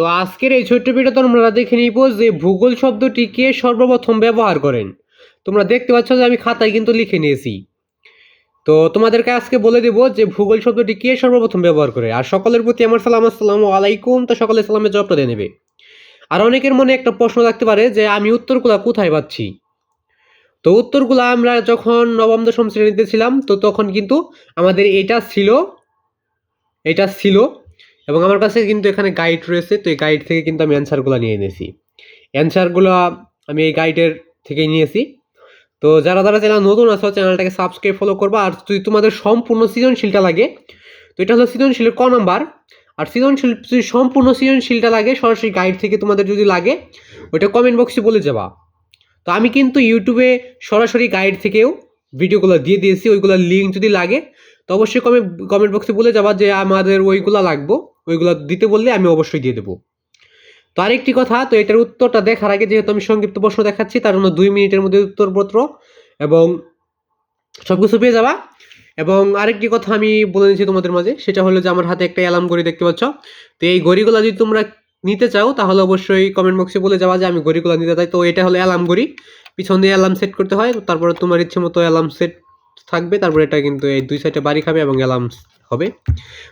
তো আজকের এই ছোট্ট ভিডিও তোমরা দেখে নিব যে ভূগোল শব্দটি কে সর্বপ্রথম ব্যবহার করেন। তোমরা দেখতে পাচ্ছ যে আমি খাতায় কিন্তু লিখে নিয়েছি। তো তোমাদেরকে আজকে বলে দেব যে ভূগোল শব্দটি কে সর্বপ্রথম ব্যবহার করে। আর সকলের প্রতি আমার সালাম, আসসালামু আলাইকুম। তো সকলে সালামের জবাবটা দিয়ে নেবে। আর অনেকের মনে একটা প্রশ্ন থাকতে পারে যে আমি উত্তরগুলা কোথায় পাচ্ছি? তো উত্তরগুলা আমরা যখন নবম, দশম শ্রেণীতে ছিলাম, তো তখন কিন্তু আমাদের এটা ছিল এটা ছিল এবং আমার কাছে কিন্তু এখানে গাইড রয়েছে, তো এই গাইড থেকে কিন্তু আমি অ্যান্সারগুলো নিয়ে এনেছি অ্যান্সারগুলো আমি এই গাইডের থেকেই নিয়েছি। তো যারা যারা চ্যানেল নতুন আছো চ্যানেলটাকে সাবস্ক্রাইব ফলো করবা। আর যদি তোমাদের সম্পূর্ণ সৃজনশীলটা লাগে, তো এটা হলো সৃজনশীলের ক নাম্বার আর সৃজনশীল, যদি সম্পূর্ণ সৃজনশীলটা লাগে, সরাসরি গাইড থেকে তোমাদের যদি লাগে, ওইটা কমেন্ট বক্সে বলে যাবা। তো আমি কিন্তু ইউটিউবে সরাসরি গাইড থেকেও ভিডিওগুলো দিয়ে দিয়েছি, ওইগুলোর লিঙ্ক যদি লাগে, তো অবশ্যই কমেন্ট কমেন্ট বক্সে বলে যাবা যে আমাদের ওইগুলো লাগবো। ওইগুলো দিতে বললে আমি অবশ্যই দিয়ে দেবো। তো আরেকটি কথা, তো এটার উত্তরটা দেখার আগে যেহেতু আমি সংক্ষিপ্ত প্রশ্ন দেখাচ্ছি, তার জন্য দুই মিনিটের মধ্যে উত্তরপত্র এবং সব কিছু পেয়ে যাবা। এবং আরেকটি কথা আমি বলে নিচ্ছি তোমাদের মাঝে, সেটা হলো যে আমার হাতে একটা অ্যালার্ম ঘড়ি দেখতে পাচ্ছ। তো এই ঘড়িগুলো যদি তোমরা নিতে চাও, তাহলে অবশ্যই কমেন্ট বক্সে বলে যাওয়া যে আমি ঘড়িগুলো নিতে চাই। তো এটা হলো অ্যালার্ম ঘড়ি। পিছন দিয়ে অ্যালার্ম সেট করতে হয়, তারপরে তোমার ইচ্ছে মতো অ্যালার্ম সেট থাকবে, তারপরে এটা কিন্তু এই দুই সাইডে বাড়ি খাবে এবং অ্যালার্ম হবে।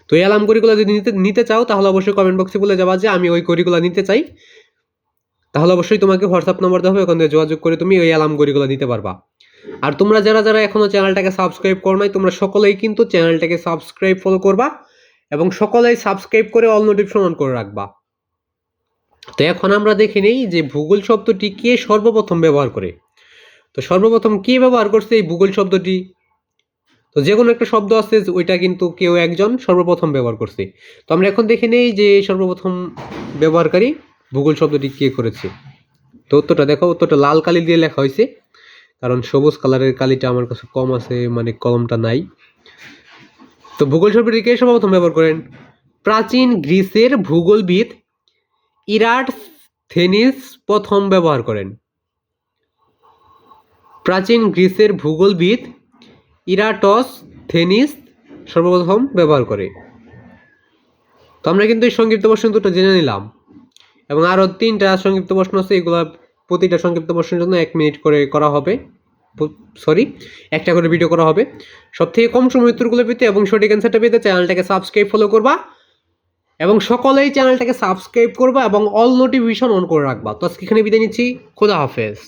তো এই অ্যালার্ম ঘড়িগুলো যদি নিতে নিতে চাও, তাহলে অবশ্যই কমেন্ট বক্সে বলে যাবা যে আমি ওই ঘড়িগুলো নিতে চাই। তাহলে অবশ্যই তোমাকে হোয়াটসঅ্যাপ নাম্বার দেওয়া হবে, ওখান থেকে যোগাযোগ করে তুমি ওই অ্যালার্ম ঘড়িগুলো নিতে পারবা। আর তোমরা যারা যারা এখনও চ্যানেলটাকে সাবস্ক্রাইব করো নাই, তোমরা সকলেই কিন্তু চ্যানেলটাকে সাবস্ক্রাইব ফলো করবা এবং সকলেই সাবস্ক্রাইব করে অল নোটিফিকেশন অন করে রাখবা। তো এখন আমরা দেখে নেই যে ভূগোল শব্দটি কে সর্বপ্রথম ব্যবহার করে। তো সর্বপ্রথম কে ব্যবহার করছে এই ভূগোল শব্দটি? তো যে কোনো একটা শব্দ আছে ওইটা কিন্তু কেউ একজন সর্বপ্রথম ব্যবহার করছে। তো আমরা এখন দেখে নেই যে সর্বপ্রথম ব্যবহারকারী ভূগোল শব্দটি কে করেছে। তো উত্তরটা দেখো, উত্তরটা লাল কালি দিয়ে লেখা হয়েছে। কারণ সবুজ কালারের কালিটা আমার কাছে কম আছে মানে কলমটা নাই। তো ভূগোল শব্দটি কে সর্বপ্রথম ব্যবহার করেন? প্রাচীন গ্রিসের ভূগোলবিদ ইরাট থেনিস প্রথম ব্যবহার করেন। প্রাচীন গ্রিসের ভূগোলবিদ ইরাটস থেনিস সর্বপ্রথম ব্যবহার করে। তো আমরা কিন্তু এই সংক্ষিপ্ত প্রশ্ন দুটো জেনে নিলাম। এবং আরও তিনটা সংক্ষিপ্ত প্রশ্ন আছে, এগুলো প্রতিটা সংক্ষিপ্ত প্রশ্নের জন্য এক মিনিট করে করা হবে। সরি একটা করে ভিডিও করা হবে। সব থেকে কম সময় উত্তরগুলো পেতে এবং সঠিক অ্যান্সারটা পেতে চ্যানেলটাকে সাবস্ক্রাইব ফলো করবা। এবং সকলেই চ্যানেলটাকে সাবস্ক্রাইব করবা এবং অল নোটিফিকেশন অন করে রাখবা। তো আজকে এখানে বিদায় নিচ্ছি, খোদা হাফেজ।